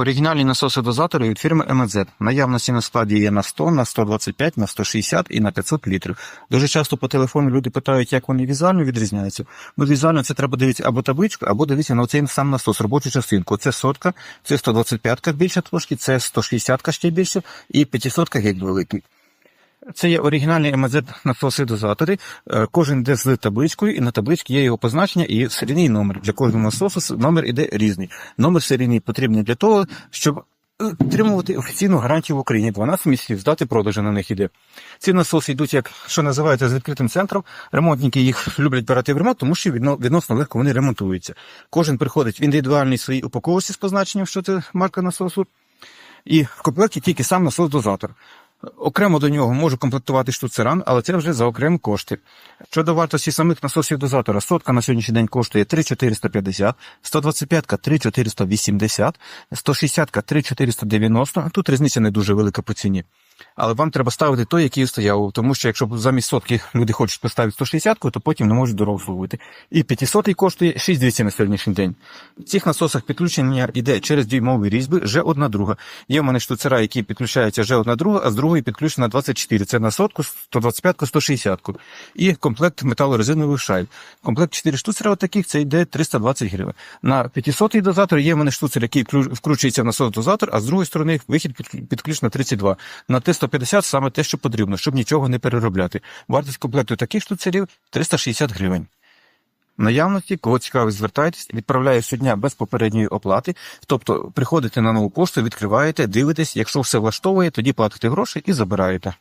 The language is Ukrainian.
Оригінальні насоси-дозатори від фірми МЗ. Наявності на складі є на 100, на 125, на 160 і на 500 літрів. Дуже часто по телефону люди питають, як вони візуально відрізняються. Ну, візуально це треба дивитися або табличку, або дивитися на цей сам насос, робочу частинку. Це сотка, це 125 більше трошки, це 160-ка ще більше, і 500-ка геть великий. Це є оригінальні насоси-дозатори. Е, Кожен йде з табличкою, і на табличці є його позначення і серійний номер. Для кожного насосу номер іде різний. Номер серійний потрібний для того, щоб отримувати офіційну гарантію в Україні. 12 місяців здати продажі на них іде. Ці насоси йдуть, як що називається, з відкритим центром. Ремонтники їх люблять брати в ремонт, тому що відносно легко вони ремонтуються. Кожен приходить в індивідуальній своїй упаковці з позначенням, що це марка насосу. І в комплекті тільки сам насос-дозатор. Окремо до нього можу комплектувати штуцеран, але це вже за окремі кошти. Щодо вартості самих насосів дозатора, сотка на сьогоднішній день коштує 3,450, 125 3,480, 160 3,490. Тут різниця не дуже велика по ціні. Але вам треба ставити той, який стояв, тому що якщо замість сотки люди хочуть поставити 160, то потім не можуть дорогу слугувати. І 500 коштує 6200 на сьогоднішній день. В цих насосах підключення йде через дюймові різьби, вже одна друга. Є в мене штуцера, які підключаються вже одна друга, а з другої підключена 24. Це на сотку, 125, 160. І комплект металорезинових шайб. Комплект 4 штуцера таких, це йде 320 гривень. На 500 дозатор є в мене штуцер, який вкручується в насос дозатор, а з другої сторони вихід під- підключено 32. На Т-150 саме те, що потрібно, щоб нічого не переробляти. Вартість комплекту таких штуцерів 360 гривень. Наявності, кого цікавить, звертайтесь, відправляю щодня без попередньої оплати. Тобто приходите на нову пошту, відкриваєте, дивитесь, якщо все влаштовує, тоді платите гроші і забираєте.